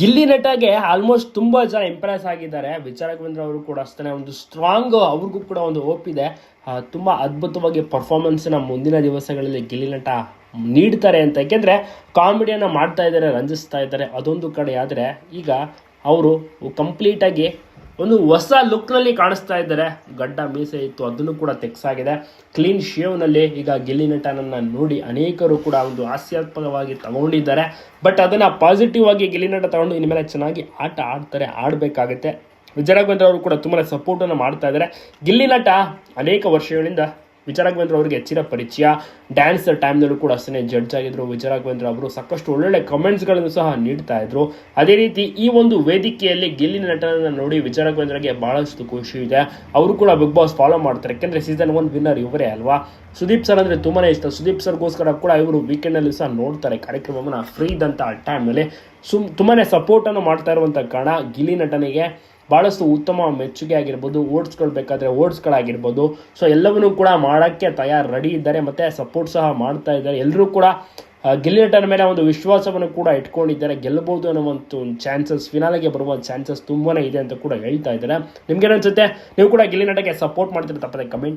Gilli ನಟಗೆ almost ತುಂಬಾ ಜನ Impress ಆಗಿದ್ದಾರೆ. ವಿಚಾರಕವೇಂದ್ರ ಅವರು ಕೂಡ ಅಷ್ಟೇ ಒಂದು ಸ್ಟ್ರಾಂಗ್ ಅವ್ರಿಗೂ ಕೂಡ ಒಂದು ಹೋಪ್ ಇದೆ. ತುಂಬ ಅದ್ಭುತವಾಗಿ ಪರ್ಫಾರ್ಮೆನ್ಸ್ನ ಮುಂದಿನ ದಿವಸಗಳಲ್ಲಿ ಗಿಲ್ಲಿ ನಟ ನೀಡ್ತಾರೆ ಅಂತ. ಯಾಕೆಂದ್ರೆ ಕಾಮಿಡಿಯನ್ನ ಮಾಡ್ತಾ ಇದ್ದಾರೆ, ರಂಜಿಸ್ತಾ ಇದ್ದಾರೆ ಅದೊಂದು ಕಡೆ. ಆದರೆ ಈಗ ಅವರು ಕಂಪ್ಲೀಟಾಗಿ ಒಂದು ಹೊಸ ಲುಕ್ನಲ್ಲಿ ಕಾಣಿಸ್ತಾ ಇದ್ದಾರೆ. ಗಡ್ಡ ಮೀಸೆ ಇತ್ತು, ಅದನ್ನು ಕೂಡ ತೆಗ್ಸಾಗಿದೆ. ಕ್ಲೀನ್ ಶೇವ್ನಲ್ಲಿ ಈಗ ಗಿಲ್ಲಿ ನಟನನ್ನು ನೋಡಿ ಅನೇಕರು ಕೂಡ ಒಂದು ಹಾಸ್ಯಾತ್ಮಕವಾಗಿ ತಗೊಂಡಿದ್ದಾರೆ. ಬಟ್ ಅದನ್ನು ಪಾಸಿಟಿವ್ ಆಗಿ ಗಿಲ್ಲಿ ನಟ ತಗೊಂಡು ಇನ್ಮೇಲೆ ಚೆನ್ನಾಗಿ ಆಟ ಆಡ್ತಾರೆ, ಆಡಬೇಕಾಗುತ್ತೆ. ವಿಜಯರಾಘವೇಂದ್ರ ಅವರು ಕೂಡ ತುಂಬಾ ಸಪೋರ್ಟನ್ನು ಮಾಡ್ತಾ ಇದ್ದಾರೆ. ಗಿಲ್ಲಿ ನಟ ಅನೇಕ ವರ್ಷಗಳಿಂದ ವಿಜಯರಾಘವೇಂದ್ರ ಅವರಿಗೆ ಹೆಚ್ಚಿನ ಪರಿಚಯ. ಡ್ಯಾನ್ಸ್ ಟೈಮ್ನಲ್ಲೂ ಕೂಡ ಅಷ್ಟೇ ಜಡ್ಜ್ ಆಗಿದ್ರು. ವಿಜಯರಾಘವೇಂದ್ರ ಅವರು ಸಾಕಷ್ಟು ಒಳ್ಳೊಳ್ಳೆ ಕಮೆಂಟ್ಸ್ಗಳನ್ನು ಸಹ ನೀಡ್ತಾ ಇದ್ರು. ಅದೇ ರೀತಿ ಈ ಒಂದು ವೇದಿಕೆಯಲ್ಲಿ ಗೆಲ್ಲಿನ ನಟನನ್ನು ನೋಡಿ ವಿಜಯರಾಘವೇಂದ್ರಗೆ ಬಹಳಷ್ಟು ಖುಷಿ ಇದೆ. ಅವರು ಕೂಡ ಬಿಗ್ ಬಾಸ್ ಫಾಲೋ ಮಾಡ್ತಾರೆ. ಯಾಕೆಂದ್ರೆ ಸೀಸನ್ ಒನ್ ವಿನ್ನರ್ ಇವರೇ ಅಲ್ವಾ? ಸುದೀಪ್ ಸರ್ ಅಂದ್ರೆ ತುಂಬಾನೇ ಇಷ್ಟ. ಸುದೀಪ್ ಸರ್ಗೋಸ್ಕರ ಕೂಡ ಇವರು ವೀಕೆಂಡಲ್ಲಿ ಸಹ ನೋಡ್ತಾರೆ ಕಾರ್ಯಕ್ರಮವನ್ನು ಫ್ರೀ ಇದ್ದಂಥ ಟೈಮ್ನಲ್ಲಿ ಸುಮ್ ತುಂಬಾನೇ ಸಪೋರ್ಟನ್ನು ಮಾಡ್ತಾ ಇರುವಂಥ ಕಾರಣ ಗಿಲಿ ನಟನಿಗೆ ಭಾಳಷ್ಟು ಉತ್ತಮ ಮೆಚ್ಚುಗೆ ಆಗಿರ್ಬೋದು, ಓಟ್ಸ್ಗಳು ಬೇಕಾದರೆ ಓಟ್ಸ್ಗಳಾಗಿರ್ಬೋದು. ಸೊ ಎಲ್ಲವನ್ನೂ ಕೂಡ ಮಾಡೋಕ್ಕೆ ತಯಾರು, ರೆಡಿ ಇದ್ದಾರೆ ಮತ್ತು ಸಪೋರ್ಟ್ ಸಹ ಮಾಡ್ತಾ ಇದ್ದಾರೆ. ಎಲ್ಲರೂ ಕೂಡ ಗೆಲ್ಲಿಟರ್ ಮೇಲೆ ಒಂದು ವಿಶ್ವಾಸವನ್ನು ಕೂಡ ಇಟ್ಕೊಂಡಿದ್ದಾರೆ. ಗೆಲ್ಲಬಹುದು ಅನ್ನೋ ಒಂದು ಚಾನ್ಸಸ್ ಫಿನಾಲೆಗೆ ಬರುವ ಚಾನ್ಸಸ್ ತುಂಬಾ ಇದೆ ಅಂತ ಕೂಡ ಹೇಳ್ತಾ ಇದ್ದಾರೆ. ನಿಮ್ಗೆ ಅನ್ಸುತ್ತೆ? ನೀವು ಕೂಡ ಗಿಲ್ಲಿ ನಟಗೆ ಸಪೋರ್ಟ್ ಮಾಡ್ತೀರಾ ತಪ್ಪದೆ ಕಮೆಂಟ್